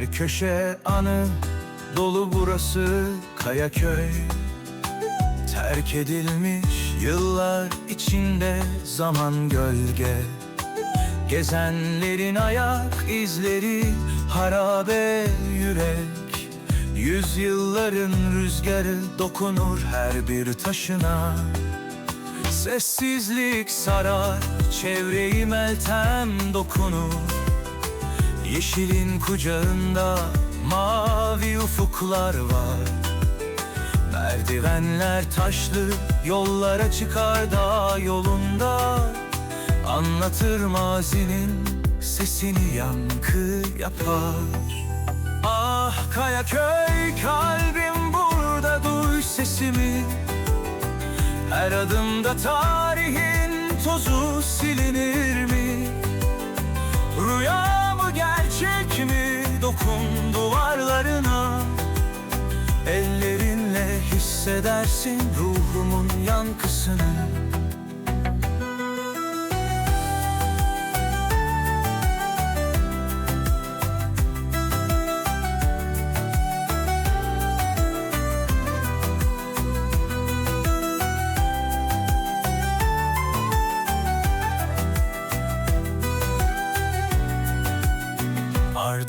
Her köşe anı dolu burası Kayaköy. Terk edilmiş yıllar içinde zaman gölge. Gezenlerin ayak izleri harabe yürek. Yüzyılların rüzgarı dokunur her bir taşına. Sessizlik sarar çevreyi meltem dokunur Yeşilin kucağında mavi ufuklar var Merdivenler taşlı yollara çıkar dağ yolunda Anlatır mazinin sesini yankı yapar Ah Kayaköy kalbim burada duy sesimi Her adımda tarihin tozu silinir mi? Rüya? Dokun duvarlarına. Ellerinle hissedersin ruhumun yankısını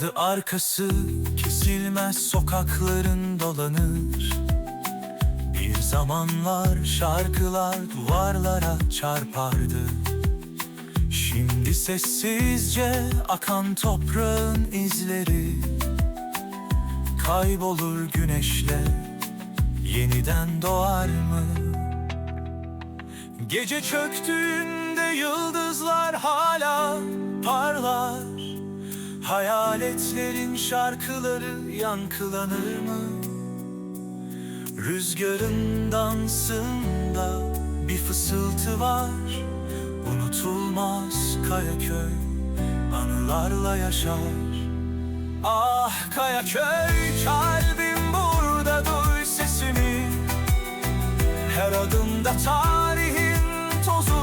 Ardı arkası kesilmez sokakların dolanır. Bir zamanlar şarkılar duvarlara çarpardı. Şimdi sessizce akan toprağın izleri. Kaybolur güneşle yeniden doğar mı? Gece çöktüğünde yıldızlar hala parlar Hayaletlerin şarkıları yankılanır mı? Rüzgarın dansında bir fısıltı var. Unutulmaz Kayaköy anılarla yaşar. Ah Kayaköy kalbim burada duy sesimi. Her adımda tarihin tozu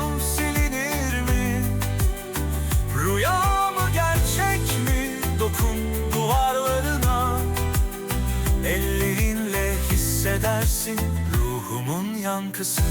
Ellerinle hissedersin ruhumun yankısını